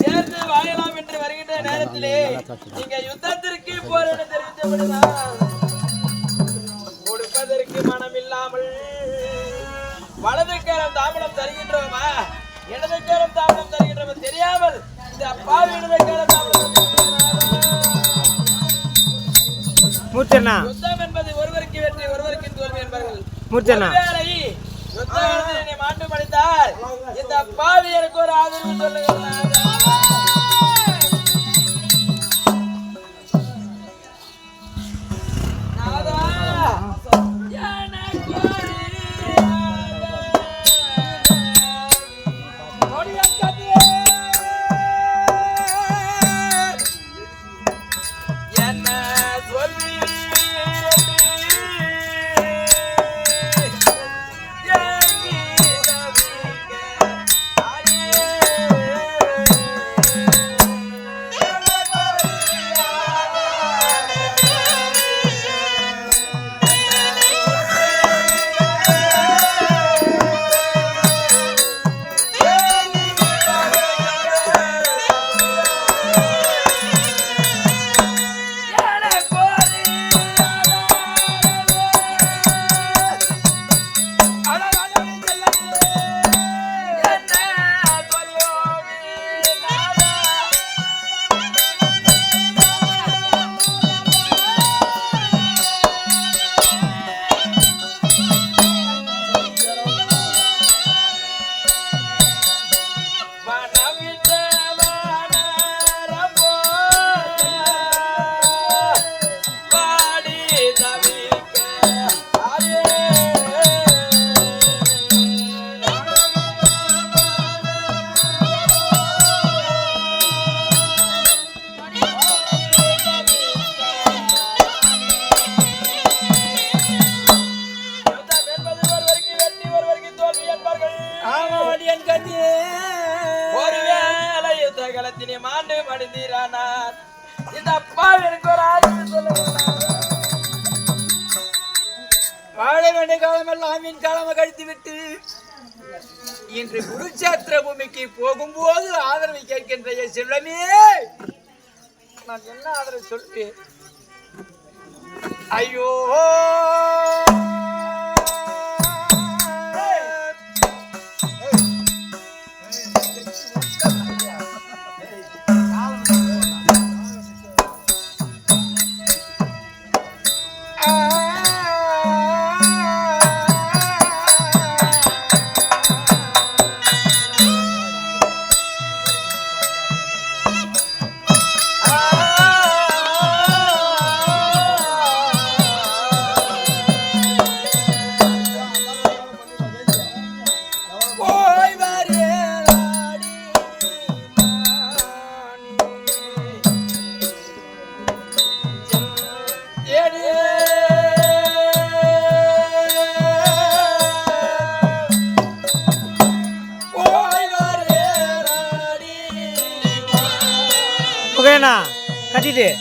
சேர்ந்து வாழலாம் என்று வருகின்ற நேரத்திலே நீங்க யுத்தத்திற்கு போறேன்னு தெரிவித்தபடிதான் கொடுப்பதற்கு இல்லாமல் வலது கரம் தாமடம் தருகின்றோமா இடது கரம் தாமடம் தருகின்றோமா தெரியாமல் இந்த அப்பாவி இடது கரம் யுத்தம் என்பது ஒருவருக்கு வெற்றி ஒருவருக்கு தோல்வி என்பார்கள். யுத்தம் என்னை மாண்டு படித்தால் இந்த பாவி எனக்கு ஒரு ஆதரவு சொல்லுங்கள். என்று குருச்சேத்திர பூமிக்கு போகும்போது ஆதரவை கேட்கின்ற என் செல்வமே நான் என்ன ஆதரவு சொல்வேன்? ஐயோ! 啊看弟弟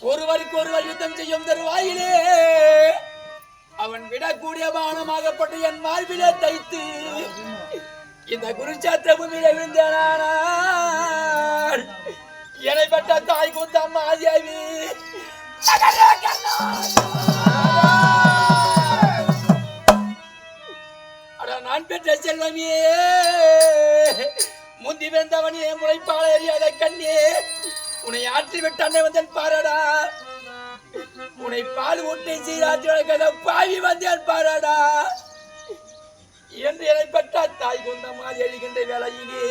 ஒருவருக்கு ஒருவர் யுத்தம் செய்யும் தருவாயிலே. அவன் விடக்கூடிய பானமாகப்பட்டு என் மார்பிலே தைத்து இந்த குருச்சாத்திர பூமியில விழுந்தானால் என்னை பட்ட தாய் குந்தம்மா தேவி அட நான் பெற்ற செல்வமே. முந்தி வெந்தவனே முளைப்பாள எறியாத கண்ணே. உன்னை ஆற்றி விட்டானே வந்தேன் பாராடா. உன்னை பால் ஊட்டை சீராற்றி வளர்க்காத பாவி வந்தேன் பாராடா. என்று என்னை தாய் கொண்ட மாதிரி எழுகின்ற வேலையிலே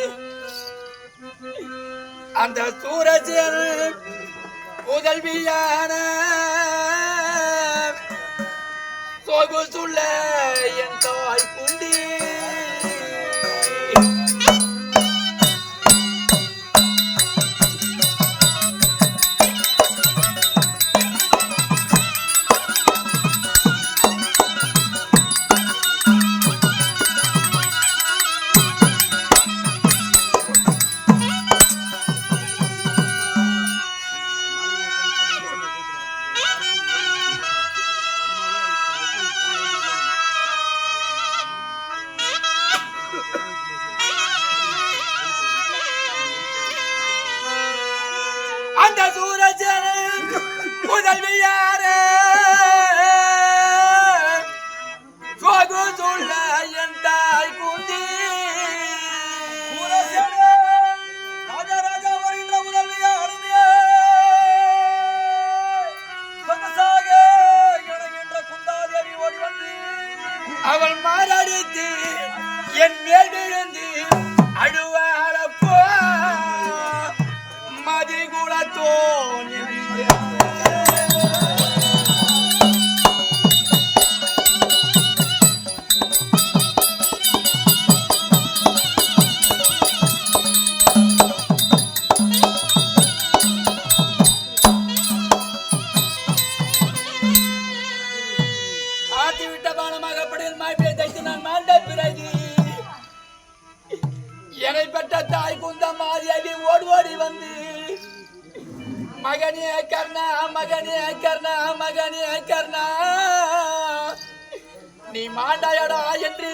அந்த சூரஜன் புதல்வியான சொகுசுள்ள என் தாய் குண்டி Un alveare! என்னை பெற்ற தாய் குந்த மாரியாவி ஓடி ஓடி வந்து மகனே கர்ணா மகனே கர்ணா மகனே கர்ணா நீ மாண்டாயடா என்று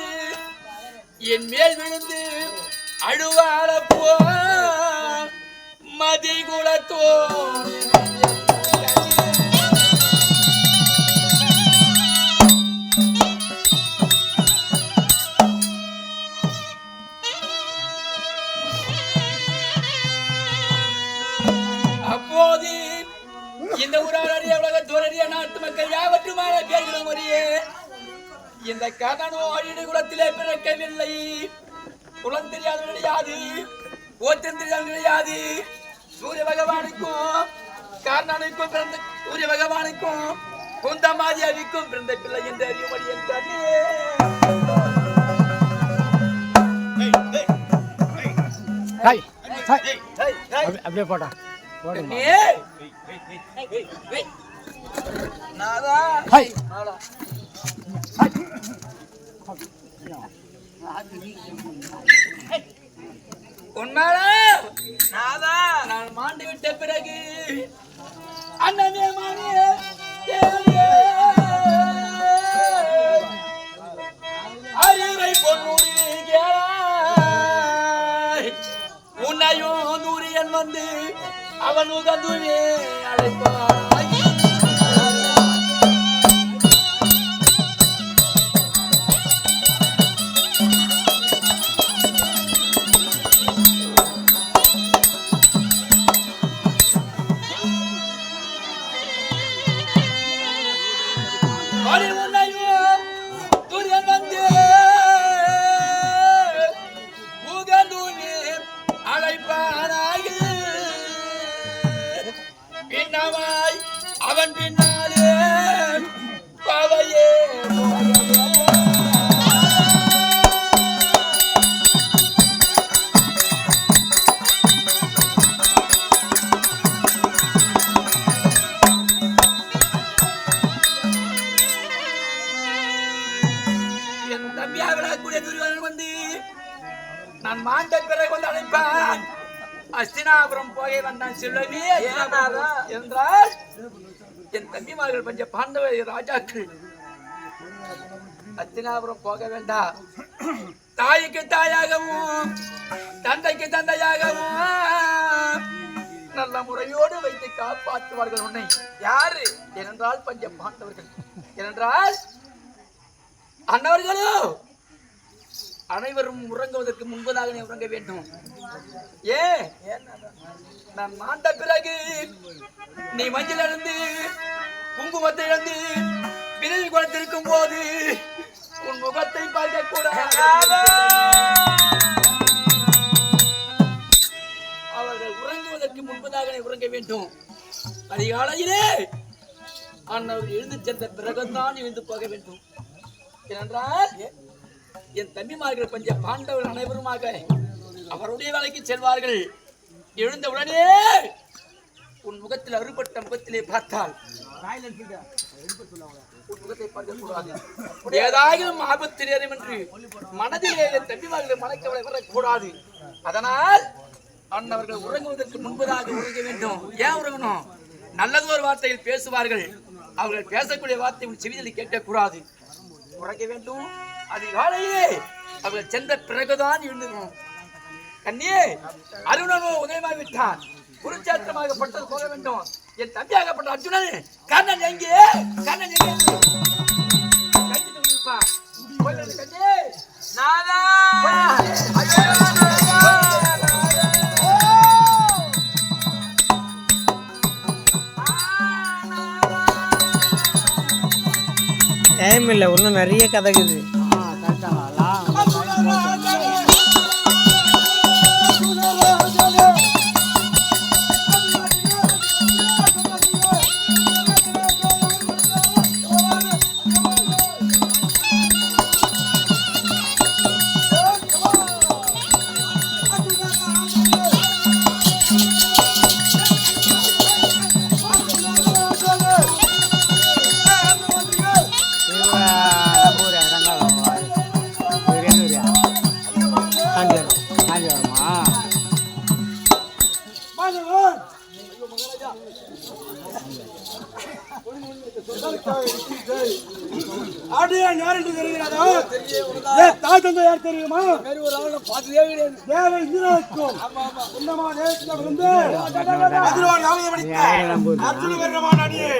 என் மேல் விழுந்து அழுவாரப்போ மதி குலத்தோ இந்த ஊராடிய உலக தோரடிய நாட்டு மக்கள் யாவற்றுமான பேர்களும் ஒரே இந்த கதனோ அழிடு குலத்திலே பிறக்கவில்லை. குலம் தெரியாத கிடையாது ஓத்தம் தெரியாத கிடையாது சூரிய பகவானுக்கும் காரணனுக்கும் பிறந்த சூரிய பகவானுக்கும் குந்தமாதியாவிக்கும் பிறந்த பிள்ளை என்று அறியும்படி என் அப்படி- அப்படியே போட்டா போடுங்க கண்ணே நாதா நான் மாண்டு விட்ட பிறகு அண்ணனே மானியே தேவியே, அறிவை பொன்னூரில் கேளாய். வந்து அவன் உகந்துவே அழைப்பான் என் தம்பியாக விடக்கூடிய துரியோதனன் வந்து நான் மாண்ட பிறகு வந்து அழைப்பான். அஸ்தினாபுரம் போக வந்தான் செல்வமே என்றால் என் தம்பிமார்கள் பஞ்ச பாண்டவ ராஜாக்கள் அஸ்தினாபுரம் போக வேண்டாம். தாய்க்கு தாயாகவும் தந்தைக்கு தந்தையாகவும் நல்ல முறையோடு வைத்து காப்பாற்றுவார்கள் உன்னை. யாரு? ஏனென்றால் பஞ்ச பாண்டவர்கள். ஏனென்றால் அன்னவர்களோ அனைவரும் உறங்குவதற்கு முன்பதாக நீ உறங்க வேண்டும். ஏ நான் மாண்ட பிறகு நீ மஞ்சள் இழந்து குங்குமத்தை இழந்து விரல் குளத்திருக்கும் போது உன் முகத்தை பார்க்க கூடாது அவர்கள் உறங்குவதற்கு முன்பதாக நீ உறங்க வேண்டும். அதிகாலையிலே அண்ணவர்கள் எழுந்து சென்ற பிறகுதான் எழுந்து போக வேண்டும். ஏனென்றால் என் தம்பிமார்கள் பஞ்ச பாண்டவர்கள் அனைவருமாக அவருடைய வேலைக்கு செல்வார்கள். எழுந்த உடனே உன் முகத்தில் அறுபட்ட முகத்திலே பார்த்தால் உன் முகத்தை ஆபத்து என்று மனதிலே என் தம்பிமார்களை மனக்கவலை வரக்கூடாது அதனால் அண்ணவர்கள் உறங்குவதற்கு முன்பதாக உறங்க வேண்டும். ஏன் உறங்கணும்? நல்லதொரு வார்த்தையில் பேசுவார்கள். அவர்கள் பேசக்கூடிய வார்த்தை உன் செவிதலை கேட்கக்கூடாது. உறங்க வேண்டும். அதிகாலையிலே அவர்கள் சென்ற பிறகுதான் எழுந்துக்கணும் கண்ணியே அருணனோ உதயமாகி விட்டான் குருச்சேத்திரமாகப்பட்டது போக வேண்டும். என் தம்பியாகப்பட்ட அர்ஜுனன் கண்ணன் எங்கே? கண்ணன் எங்கே? கண்ணே. நாதா! டைம் இல்லை இன்னும் நிறைய கதைக்குது தேவை இந்திரனுக்கும் உன்னமா நேரத்தில் விழுந்து அர்ஜுன வீரமான அடியே